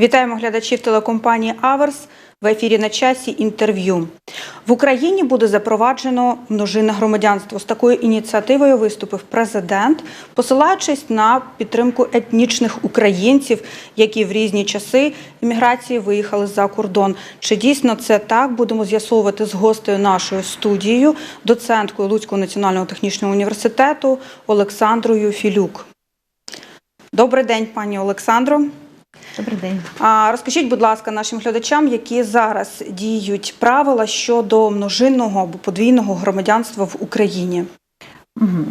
Вітаємо глядачів телекомпанії Аверс в ефірі на часі інтерв'ю. В Україні буде запроваджено множинне громадянство. З такою ініціативою виступив президент, посилаючись на підтримку етнічних українців, які в різні часи імміграції виїхали за кордон. Чи дійсно це так? Будемо з'ясовувати з гостею нашою студією, доценткою Луцького національного технічного університету Олександрою Філюк. Добрий день, пані Олександро. Добрий день. А розкажіть, будь ласка, нашим глядачам, які зараз діють правила щодо множинного або подвійного громадянства в Україні. Угу.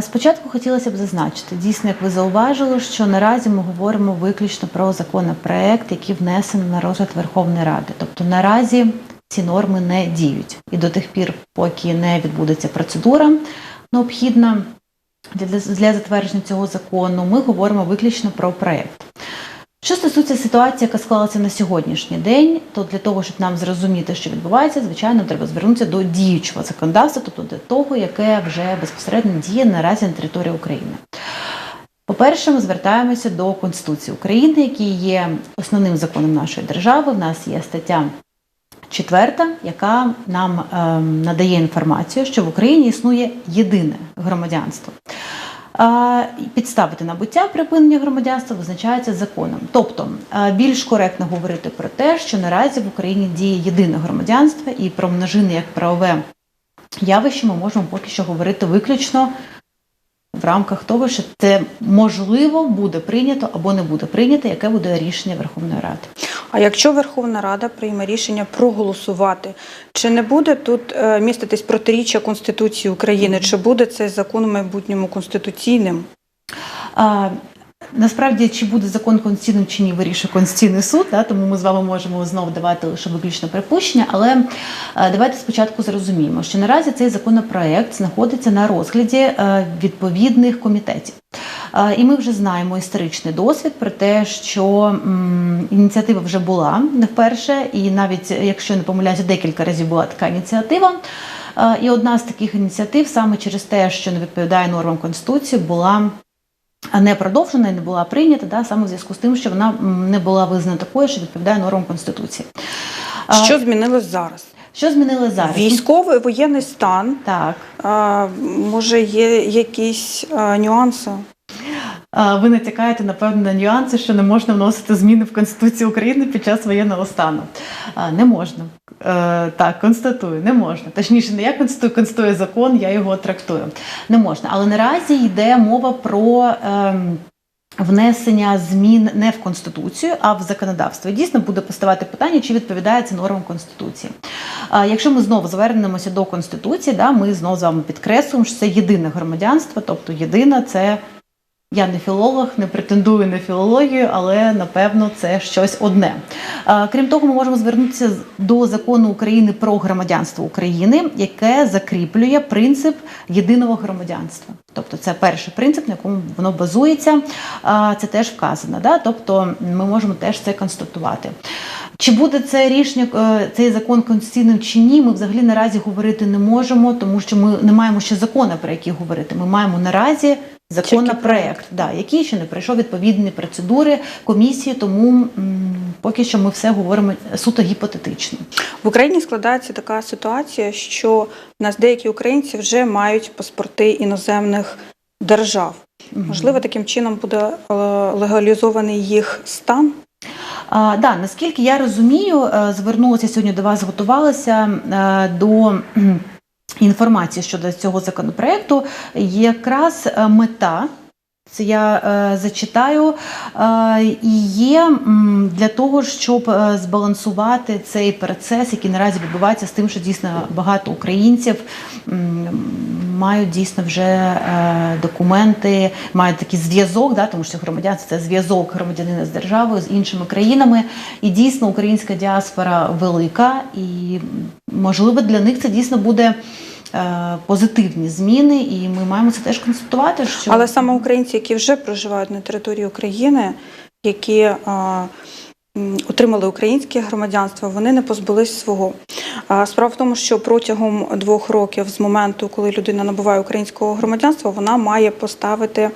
Спочатку хотілося б зазначити, дійсно, як ви зауважили, що наразі ми говоримо виключно про законопроект, який внесений на розгляд Верховної Ради. Тобто наразі ці норми не діють. І до тих пір, поки не відбудеться процедура необхідна для, для затвердження цього закону, ми говоримо виключно про проект. Що стосується ситуації, яка склалася на сьогоднішній день, то для того, щоб нам зрозуміти, що відбувається, звичайно, треба звернутися до діючого законодавства, тобто до того, яке вже безпосередньо діє наразі на території України. По-перше, ми звертаємося до Конституції України, який є основним законом нашої держави. В нас є стаття четверта, яка нам ем, надає інформацію, що в Україні існує єдине громадянство. Підстави та набуття припинення громадянства визначаються законом. Тобто більш коректно говорити про те, що наразі в Україні діє єдине громадянство, і про множини як правове явище ми можемо поки що говорити виключно в рамках того, що це можливо буде прийнято або не буде прийнято, яке буде рішення Верховної Ради. А якщо Верховна Рада прийме рішення проголосувати, чи не буде тут е, міститись протиріччя Конституції України? Чи буде цей закон у майбутньому конституційним? Насправді, чи буде закон конституційним чи ні, вирішує Конституційний суд, да, тому ми з вами можемо знову давати лише виключно припущення. Але а, давайте спочатку зрозуміємо, що наразі цей законопроект знаходиться на розгляді а, відповідних комітетів. А, І ми вже знаємо історичний досвід про те, що ініціатива вже була не вперше, і навіть якщо не помиляюся, декілька разів була така ініціатива. І одна з таких ініціатив саме через те, що не відповідає нормам Конституції, була не продовжена і не була прийнята, да, саме в зв'язку з тим, що вона не була визнана такою, що відповідає нормам Конституції. Що змінилось зараз? що змінили зараз? Військовий воєнний стан. Так. А, може, є якісь а, нюанси? Ви натякаєте, напевно, на нюанси, що не можна вносити зміни в Конституцію України під час воєнного стану. Не можна. Е, Так, констатую, не можна. Точніше, не я констатую, констатує закон, я його трактую. Не можна. Але наразі йде мова про. ем, Внесення змін не в конституцію, а в законодавство. Дійсно буде поставати питання, чи відповідає це нормам конституції. А якщо ми знову звернемося до конституції, да, ми знову з вами підкреслюємо, що це єдине громадянство, тобто єдина це я не філолог, не претендую на філологію, але напевно це щось одне. Крім того, ми можемо звернутися до закону України про громадянство України, яке закріплює принцип єдиного громадянства. Тобто, це перший принцип, на якому воно базується. Це теж вказано. Да? Тобто, ми можемо теж це констатувати. Чи буде це рішення, е, цей закон конституційним чи ні, ми взагалі наразі говорити не можемо, тому що ми не маємо ще закону, про який говорити. Ми маємо наразі законопроект, да, який ще не пройшов відповідні процедури комісії, тому м, поки що ми все говоримо суто гіпотетично. В Україні складається така ситуація, що в нас деякі українці вже мають паспорти іноземних держав. Можливо, таким чином буде е, легалізований їх стан. А, да, наскільки я розумію, е, звернулася сьогодні до вас, готувалася е, до кхм, інформації щодо цього законопроекту. Якраз е, мета. Це я е, зачитаю, е, і є для того, щоб е, збалансувати цей процес, який наразі відбувається з тим, що дійсно багато українців мають дійсно вже е, документи, мають такий зв'язок, да, тому що громадянство це зв'язок громадянина з державою, з іншими країнами. І дійсно українська діаспора велика, і можливо для них це дійсно буде. Е, Позитивні зміни, і ми маємо це теж констатувати. Що Але саме українці, які вже проживають на території України, які отримали українське громадянство, вони не позбулись свого. Справа в тому, що протягом двох років з моменту, коли людина набуває українського громадянства, вона має поставити,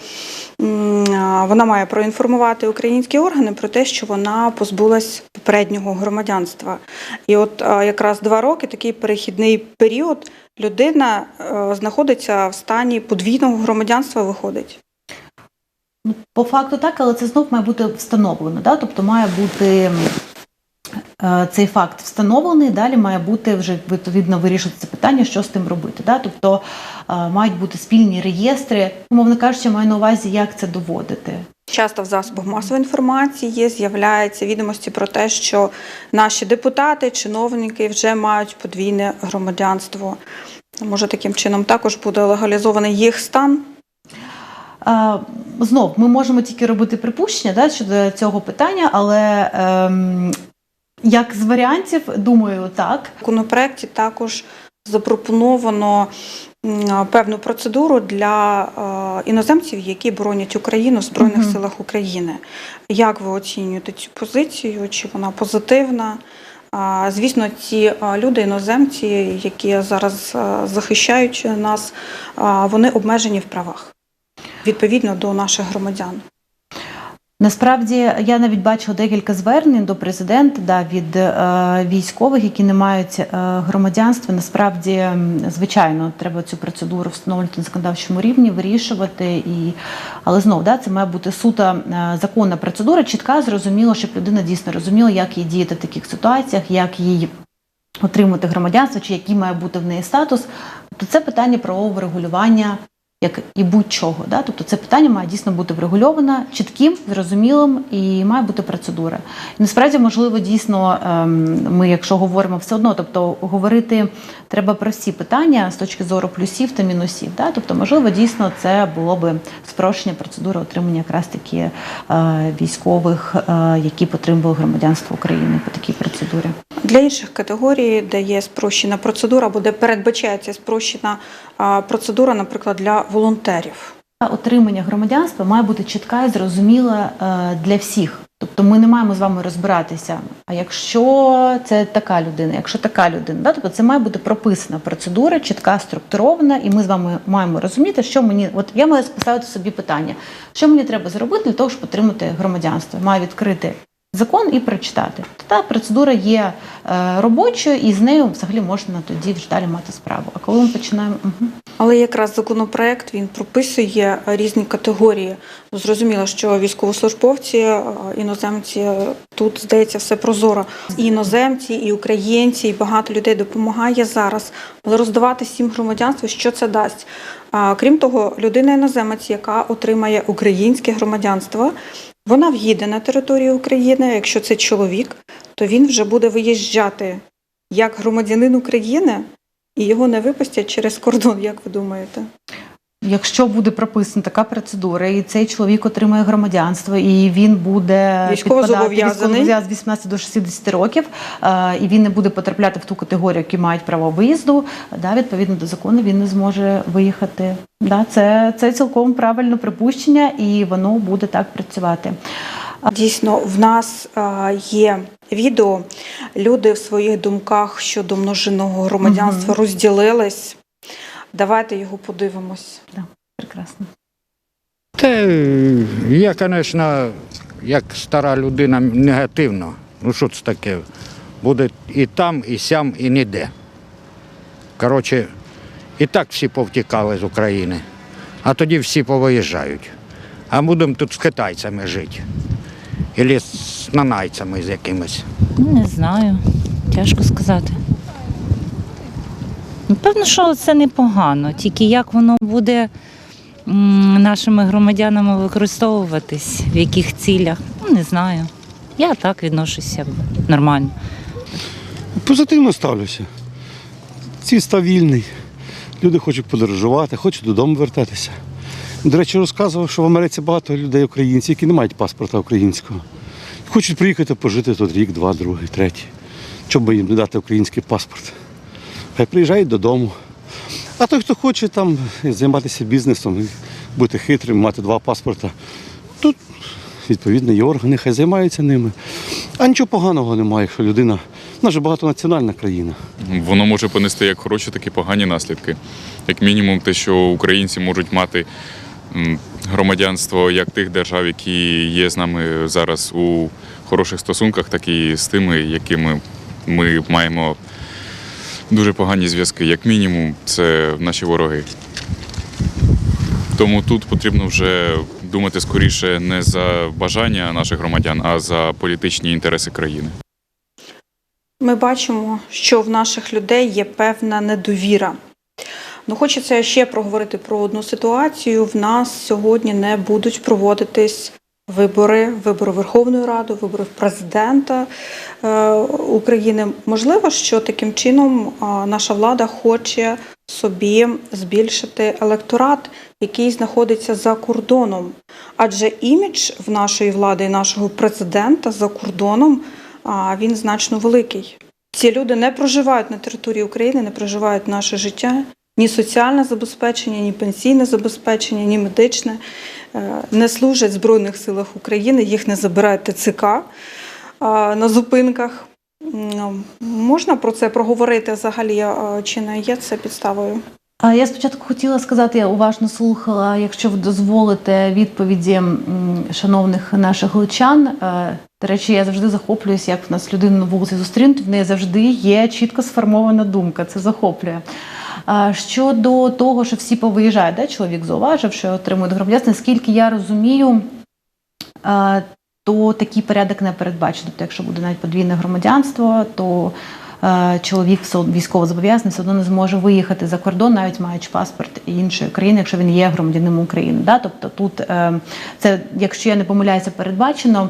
вона має проінформувати українські органи про те, що вона позбулась попереднього громадянства. І от якраз два роки, такий перехідний період, людина е, знаходиться в стані подвійного громадянства, виходить. Ну, По факту так, але це знов має бути встановлено. Да? Тобто має бути цей факт встановлений, далі має бути вже відповідно вирішуватися питання, що з тим робити. Да? Тобто е, мають бути спільні реєстри, умовно кажучи, маю на увазі, як це доводити. Часто в засобах масової інформації з'являються відомості про те, що наші депутати, чиновники вже мають подвійне громадянство. Може, таким чином також буде легалізований їх стан. Е, Знов ми можемо тільки робити припущення да, щодо цього питання, але ем, як з варіантів, думаю, так. В законопроекті також запропоновано певну процедуру для е, іноземців, які боронять Україну в Збройних Мгм. силах України. Як ви оцінюєте цю позицію? Чи вона позитивна? Звісно, ці люди, іноземці, які зараз захищають нас, вони обмежені в правах відповідно до наших громадян. Насправді я навіть бачила декілька звернень до президента да, від е, військових, які не мають е, громадянства. Насправді, звичайно, треба цю процедуру встановлювати на законодавчому рівні, вирішувати. І... Але знову да, це має бути суто е, законна процедура, чітка, зрозуміло, щоб людина дійсно розуміла, як їй діяти в таких ситуаціях, як їй отримати громадянство, чи який має бути в неї статус. Тобто це питання правового врегулювання як і будь-чого. Да? Тобто це питання має дійсно бути врегульовано чітким, зрозумілим і має бути процедура. І насправді, можливо, дійсно, ем, ми, якщо говоримо все одно, тобто говорити треба про всі питання з точки зору плюсів та мінусів. Да? Тобто, можливо, дійсно це було би спрощення процедури отримання якраз таки е, військових, е, які потримували громадянство України по такій процедурі. Для інших категорій, де є спрощена процедура, або де передбачається спрощена а, процедура, наприклад, для волонтерів. Отримання громадянства має бути чітка і зрозуміла е, для всіх. Тобто ми не маємо з вами розбиратися. А якщо це така людина, якщо така людина, да, тобто це має бути прописана процедура, чітка, структурована, і ми з вами маємо розуміти, що мені, от я маю поставити собі питання, що мені треба зробити для того, щоб отримати громадянство. Маю відкрити закон і прочитати. Та процедура є е, робочою, і з нею взагалі можна тоді вже далі мати справу. А коли ми починаємо. Угу. Але якраз законопроект він прописує різні категорії. Ну, Зрозуміло, що військовослужбовці, іноземці тут здається все прозоро. І іноземці, і українці, і багато людей допомагає зараз. Але роздавати всім громадянство, що це дасть? Крім того, людина іноземець, яка отримає українське громадянство, вона в'їде на територію України. Якщо це чоловік, то він вже буде виїжджати як громадянин України. І його не випустять через кордон, як ви думаєте? Якщо буде прописана така процедура, і цей чоловік отримає громадянство, і він буде підпадати- військовозобов'язаний з 18 до 60 років, е, і він не буде потрапляти в ту категорію, які мають право виїзду, да, відповідно до закону він не зможе виїхати. Да, це, це цілком правильне припущення, і воно буде так працювати. Дійсно, в нас є відео. Люди в своїх думках щодо множинного громадянства Мгм. розділились. Давайте його подивимось. Прекрасно. Та я, звісно, як стара людина негативно. Ну що це таке? Буде і там, і сям, і ніде. Коротше, і так всі повтікали з України, а тоді всі повиїжджають. А будемо тут з китайцями жити. Або з нанайцями з якимись. Ну, Не знаю, тяжко сказати. Ну, Певно, що це непогано, тільки як воно буде нашими громадянами використовуватись, в яких цілях, ну не знаю. Я так відношуся нормально. Позитивно ставлюся. Ціста вільний. Люди хочуть подорожувати, хочуть додому вертатися. До речі, розказував, що в Америці багато людей українців, які не мають паспорта українського. Хочуть приїхати пожити тут рік, два, другий, третій. Щоб їм не дати український паспорт. Приїжджають додому. А той, хто хоче там займатися бізнесом, бути хитрим, мати два паспорта, тут відповідно є органи, хай займаються ними. А нічого поганого немає, якщо людина нас же багатонаціональна країна. Воно може понести як хороші, так і погані наслідки. Як мінімум, те, що українці можуть мати громадянство як тих держав, які є з нами зараз у хороших стосунках, так і з тими, якими ми маємо дуже погані зв'язки. Як мінімум, це наші вороги. Тому тут потрібно вже думати скоріше не за бажання наших громадян, а за політичні інтереси країни. Ми бачимо, що в наших людей є певна недовіра. Ну, хочеться ще проговорити про одну ситуацію. В нас сьогодні не будуть проводитись вибори, вибори Верховної Ради, вибори президента е, України. Можливо, що таким чином е, наша влада хоче собі збільшити електорат, який знаходиться за кордоном. Адже імідж в нашої влади і нашого президента за кордоном а, він значно великий. Ці люди не проживають на території України, не проживають наше життя, ні соціальне забезпечення, ні пенсійне забезпечення, ні медичне, Е, не служать в Збройних силах України, їх не забирають ТЦК на зупинках. Можна про це проговорити взагалі, чи не є це підставою? Я спочатку хотіла сказати, я уважно слухала, якщо ви дозволите відповіді шановних наших гличан. Е, До речі, я завжди захоплююсь, як в нас людину на вулиці зустрінуть, в неї завжди є чітко сформована думка. Це захоплює. Щодо того, що всі повиїжджають, да, чоловік зауважив, що отримують громадянство, наскільки я розумію, то такий порядок не передбачено. Тобто, якщо буде навіть подвійне громадянство, то чоловік військово зобов'язаний все одно не зможе виїхати за кордон, навіть маючи паспорт іншої країни, якщо він є громадянином України. Да? Тобто тут е, це, якщо я не помиляюся, передбачено.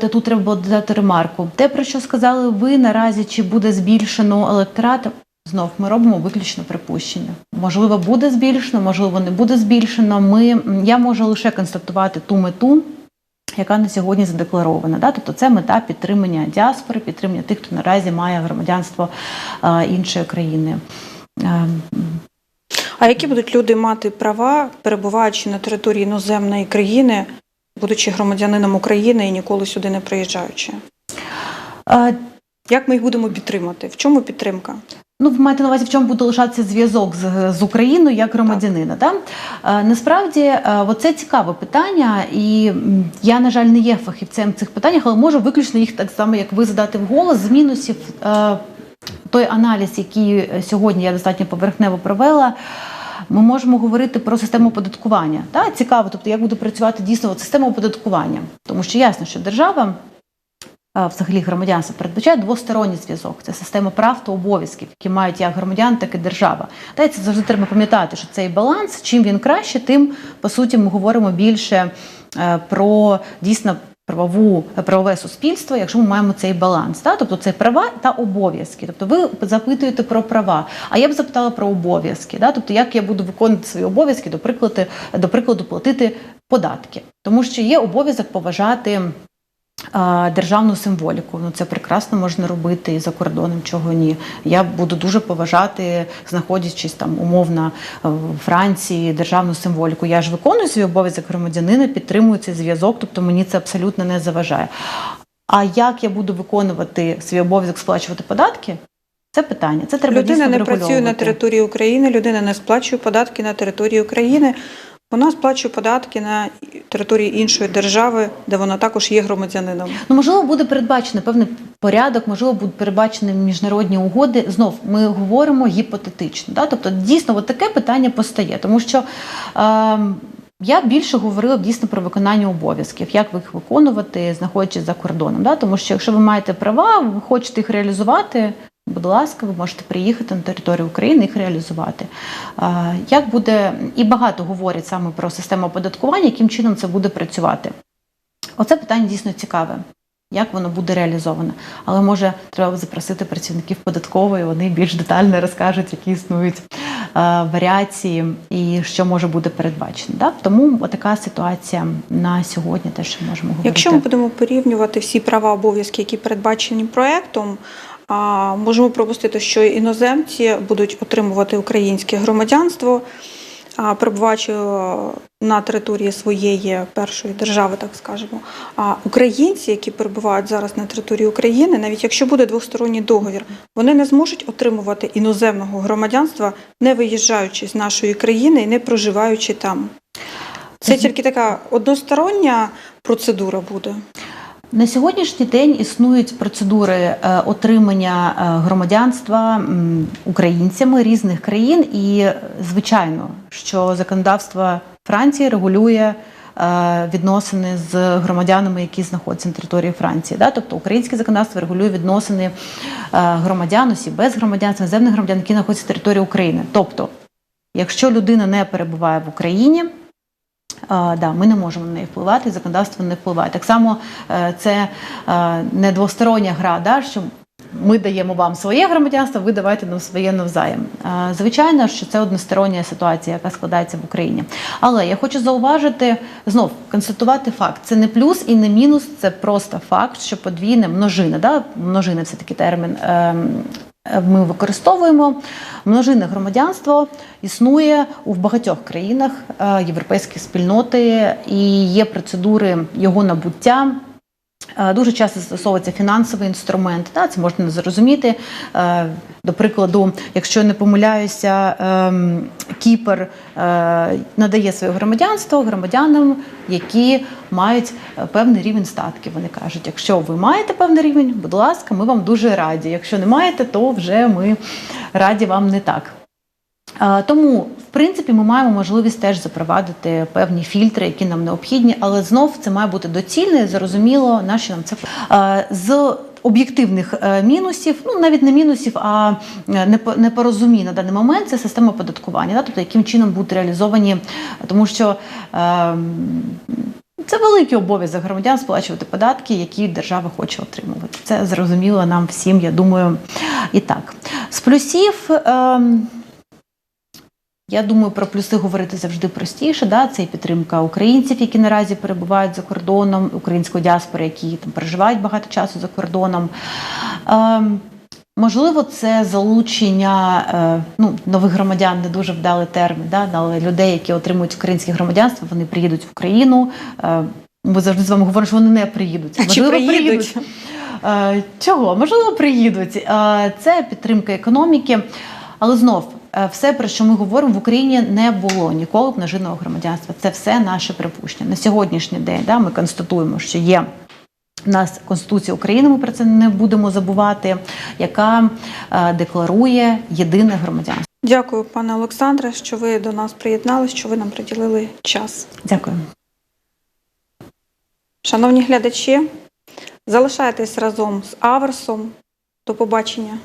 То тут треба було додати ремарку. Те, про що сказали ви наразі, чи буде збільшено електорат, знов ми робимо виключно припущення. Можливо, буде збільшено, можливо, не буде збільшено. Ми, я можу лише констатувати ту мету, яка на сьогодні задекларована. Да? Тобто це мета підтримання діаспори, підтримання тих, хто наразі має громадянство а, іншої країни. Ем, А які будуть люди мати права, перебуваючи на території іноземної країни, будучи громадянином України і ніколи сюди не приїжджаючи? а, Як ми їх будемо підтримати? В чому підтримка? Ну, ви маєте на увазі, в чому буде лишатися зв'язок з, з Україною як громадянина. Да? Е, насправді, е, це цікаве питання, і я, на жаль, не є фахівцем в цих питаннях, але можу виключно їх так само, як ви задати вголос з мінусів. Е, той аналіз, який сьогодні я достатньо поверхнево провела. Ми можемо говорити про систему оподаткування. Да? Цікаво, тобто як буде працювати дійсно от система оподаткування, тому що ясно, що держава взагалі громадянство передбачає двосторонній зв'язок. Це система прав та обов'язків, які мають як громадян, так і держава. Та й це завжди треба пам'ятати, що цей баланс, чим він краще, тим по суті ми говоримо більше е, про дійсно. Правову правове суспільство, якщо ми маємо цей баланс, та тобто це права та обов'язки. Тобто ви запитуєте про права, а я б запитала про обов'язки. Да? Тобто, як я буду виконувати свої обов'язки, до прикладу, до прикладу, платити податки, тому що є обов'язок поважати державну символіку. Ну це прекрасно можна робити і за кордоном, чого ні. Я буду дуже поважати, знаходячись там умовно в Франції, державну символіку. Я ж виконую свій обов'язок громадянина, підтримую цей зв'язок, тобто мені це абсолютно не заважає. А як я буду виконувати свій обов'язок сплачувати податки? Це питання. Це треба людина дійсно не працює на території України, людина не сплачує податки на території України. Вона сплачує податки на території іншої держави, де вона також є громадянином. Ну, можливо, буде передбачений певний порядок, можливо, будуть передбачені міжнародні угоди. Знов ми говоримо гіпотетично. Да? Тобто, дійсно, от таке питання постає, тому що. Е, я більше говорила дійсно про виконання обов'язків, як ви їх виконувати, знаходячись за кордоном. Да? Тому що якщо ви маєте права, ви хочете їх реалізувати, будь ласка, ви можете приїхати на територію України їх реалізувати. Як буде, і багато говорять саме про систему оподаткування, яким чином це буде працювати. Оце питання дійсно цікаве. Як воно буде реалізовано, але може треба запросити працівників податкової, вони більш детально розкажуть, які існують варіації і що може бути передбачено. Да? Тому така ситуація на сьогодні, те, що можемо говорити. Якщо ми будемо порівнювати всі права обов'язки, які передбачені проектом, можемо пропустити, що іноземці будуть отримувати українське громадянство. перебуваючи на території своєї першої держави, так скажемо. А українці, які перебувають зараз на території України, навіть якщо буде двосторонній договір, вони не зможуть отримувати іноземного громадянства, не виїжджаючи з нашої країни і не проживаючи там. Це тільки така одностороння процедура буде. На сьогоднішній день існують процедури е, отримання е, громадянства українцями різних країн, і звичайно, що законодавство Франції регулює. е, Відносини з громадянами, які знаходяться на території Франції, тобто українське законодавство регулює відносини громадян, осіб без громадянства, іноземних громадян, які знаходяться на території України. Тобто, якщо людина не перебуває в Україні, да, ми не можемо на неї впливати, законодавство не впливає. Так само е, це е, не двостороння гра, да, що ми даємо вам своє громадянство, ви давайте нам своє навзаєм. Е, Звичайно, що це одностороння ситуація, яка складається в Україні. Але я хочу зауважити знов констатувати факт: це не плюс і не мінус, це просто факт, що подвійне множина, да, множина це такий термін. Ем, ми використовуємо множинне громадянство існує у багатьох країнах е, європейської спільноти і є процедури його набуття. Е, Дуже часто застосовується фінансовий інструмент. Та, це можна зрозуміти. Е, До прикладу, якщо не помиляюся, ем, Кіпр е, надає своє громадянство громадянам, які мають певний рівень статків. Вони кажуть, якщо ви маєте певний рівень, будь ласка, ми вам дуже раді. Якщо не маєте, то вже ми раді вам не так. Тому, принципі, ми маємо можливість теж запровадити певні фільтри, які нам необхідні, але знов це має бути доцільно і зрозуміло, на що нам це Е, з об'єктивних е, мінусів, ну навіть не мінусів, а е, непорозумінь на даний момент це система оподаткування, да? тобто яким чином будуть реалізовані, тому що. ем, це великий обов'язок громадян сплачувати податки, які держава хоче отримувати. Це зрозуміло нам всім, я думаю, і так. З плюсів. ем, я думаю, про плюси говорити завжди простіше. Да? Це і підтримка українців, які наразі перебувають за кордоном, української діаспори, які там проживають багато часу за кордоном. Ем, можливо, це залучення е, ну, нових громадян, не дуже вдалий термін, да? але людей, які отримують українське громадянство, вони приїдуть в Україну. Е, ми завжди з вами говоримо, що вони не приїдуть. А чи приїдуть? Е, Чого? Можливо, приїдуть. Е, Це підтримка економіки. Але знов, е, все, про що ми говоримо, в Україні не було ніколи множинного громадянства. Це все наше припущення. На сьогоднішній день да, ми констатуємо, що є. У нас Конституція України, ми про це не будемо забувати, яка е, декларує єдине громадянство. Дякую, пане Олександре, що ви до нас приєдналися, що ви нам приділили час. Дякую. Шановні глядачі, залишайтесь разом з Аверсом. До побачення.